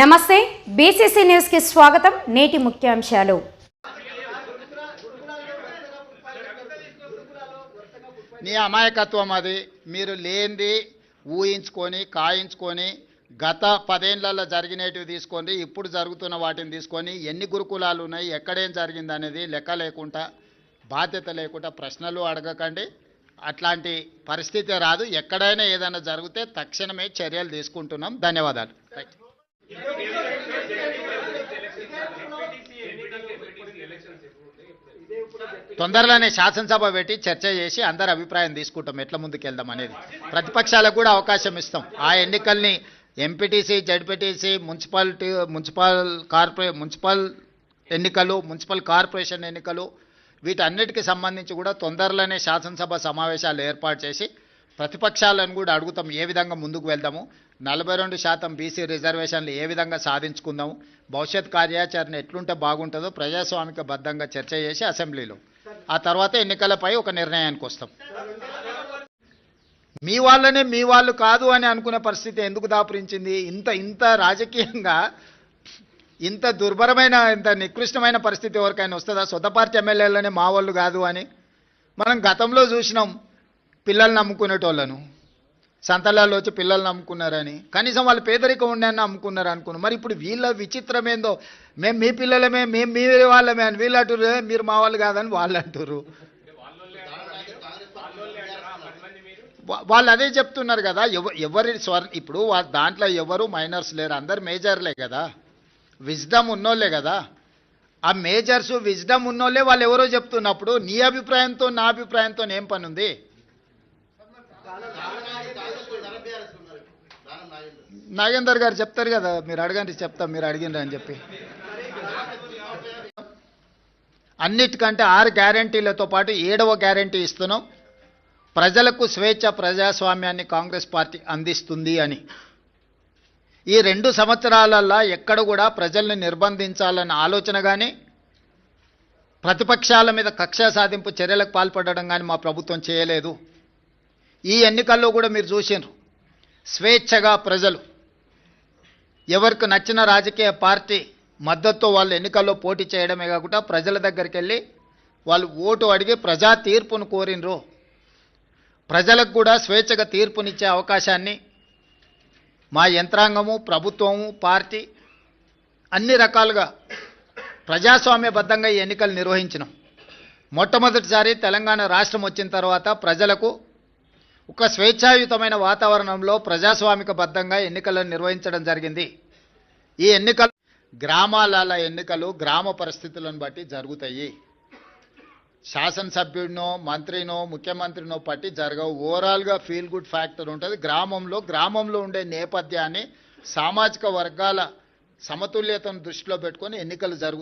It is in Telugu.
నమస్తే బీసీసీ న్యూస్కి స్వాగతం నేటి ముఖ్యాంశాలు. నీ అమాయకత్వం అది. మీరు లేనిది ఊహించుకొని కాయించుకొని గత పదేళ్ళలో జరిగినవి తీసుకొని ఇప్పుడు జరుగుతున్న వాటిని తీసుకొని ఎన్ని గురుకులాలు ఉన్నాయి ఎక్కడేం జరిగింది అనేది లెక్క లేకుండా బాధ్యత లేకుండా ప్రశ్నలు అడగకండి. అట్లాంటి పరిస్థితి రాదు. ఎక్కడైనా ఏదైనా జరిగితే తక్షణమే చర్యలు తీసుకుంటున్నాం. ధన్యవాదాలు. రైట్. తొందరలోనే శాసనసభ పెట్టి చర్చ చేసి అందరి అభిప్రాయం తీసుకుంటాం. ఎట్లా ముందుకెళ్దాం అనేది. ప్రతిపక్షాలకు కూడా అవకాశం ఇస్తాం. ఆ ఎన్నికల్ని ఎంపీటీసీ జడ్పీటీసీ మున్సిపాలిటీ మున్సిపల్ కార్పొరే మున్సిపల్ ఎన్నికలు మున్సిపల్ కార్పొరేషన్ ఎన్నికలు వీటన్నిటికి సంబంధించి కూడా తొందరలోనే శాసనసభ సమావేశాలు ఏర్పాటు చేసి ప్రతిపక్షాలను కూడా అడుగుతాం ఏ విధంగా ముందుకు వెళ్దాము. నలభై రెండు శాతం బీసీ రిజర్వేషన్లు ఏ విధంగా సాధించుకుందాము. భవిష్యత్ కార్యాచరణ ఎట్లుంటే బాగుంటుందో ప్రజాస్వామిక బద్ధంగా చర్చ చేసి అసెంబ్లీలో. ఆ తర్వాత ఎన్నికలపై ఒక నిర్ణయానికి వస్తాం. మీ వాళ్ళనే మీ వాళ్ళు కాదు అని అనుకునే పరిస్థితి ఎందుకు దాపురించింది? ఇంత ఇంత రాజకీయంగా ఇంత దుర్భరమైన ఇంత నికృష్టమైన పరిస్థితి ఎవరికైనా వస్తుందా? సొంత పార్టీ ఎమ్మెల్యేలనే మా వాళ్ళు కాదు అని. మనం గతంలో చూసినాం. పిల్లల్ని నమ్ముకునేటోళ్ళను. సంతలాల్లో వచ్చి పిల్లల్ని నమ్ముకున్నారని. కనీసం వాళ్ళు పేదరికం ఉండని అమ్ముకున్నారు అనుకున్నాం మరి ఇప్పుడు వీళ్ళ విచిత్రమేందో? మేము మీ పిల్లలమే మేము మీ వాళ్ళమే అని వీళ్ళు అంటారు మీరు మా వాళ్ళు కాదని వాళ్ళు అంటారు వాళ్ళు అదే చెప్తున్నారు కదా. ఎవరి స్వర్ ఇప్పుడు దాంట్లో ఎవరు మైనర్స్ లేరు. అందరు మేజర్లే కదా. విజ్డమ్ ఉన్నోళ్ళే కదా. ఆ మేజర్స్ విజ్డమ్ ఉన్నోళ్ళే వాళ్ళు ఎవరో చెప్తున్నప్పుడు నీ అభిప్రాయంతో నా అభిప్రాయంతో ఏం పని ఉంది నాగేందర్ గారు చెప్తారు కదా మీరు అడగండి చెప్తాం మీరు అడిగిండ్రు అని చెప్పి. అన్నిటికంటే ఆరు గ్యారంటీలతో పాటు ఏడవ గ్యారంటీ ఇస్తున్నాం. ప్రజలకు స్వేచ్ఛ ప్రజాస్వామ్యాన్ని కాంగ్రెస్ పార్టీ అందిస్తుంది అని. ఈ రెండు సంవత్సరాలల్లో ఎక్కడ కూడా ప్రజల్ని నిర్బంధించాలన్న ఆలోచన కానీ ప్రతిపక్షాల మీద కక్ష సాధింపు చర్యలకు పాల్పడడం కానీ మా ప్రభుత్వం చేయలేదు. ఈ ఎన్నికల్లో కూడా మీరు చూసినారు స్వేచ్ఛగా ప్రజలు ఎవరికి నచ్చిన రాజకీయ పార్టీ మద్దతు వాళ్ళు ఎన్నికల్లో పోటీ చేయడమే కాకుండా ప్రజల దగ్గరికి వెళ్ళి వాళ్ళు ఓటు అడిగి ప్రజా తీర్పును కోరినరు. ప్రజలకు కూడా స్వేచ్ఛగా తీర్పునిచ్చే అవకాశాన్ని మా యంత్రాంగము ప్రభుత్వము పార్టీ అన్ని రకాలుగా ప్రజాస్వామ్యబద్ధంగా ఈ ఎన్నికలు నిర్వహించినాం. మొట్టమొదటిసారి తెలంగాణ రాష్ట్రం వచ్చిన తర్వాత ప్రజలకు ఒక స్వేచ్ఛాయుతమైన వాతావరణంలో ప్రజాస్వామికబద్ధంగా ఎన్నికలను నిర్వహించడం జరిగింది. ఈ ఎన్నికలు గ్రామాల ఎన్నికలు గ్రామ పరిస్థితులను బట్టి జరుగుతాయి. శాసనసభ్యుడినో మంత్రినో ముఖ్యమంత్రినో పట్టి జరగవు. ఓవరాల్గా ఫీల్ గుడ్ ఫ్యాక్టర్ ఉంటుంది. గ్రామంలో గ్రామంలో ఉండే నేపథ్యాన్ని సామాజిక వర్గాల సమతుల్యతను దృష్టిలో పెట్టుకొని ఎన్నికలు జరుగుతాయి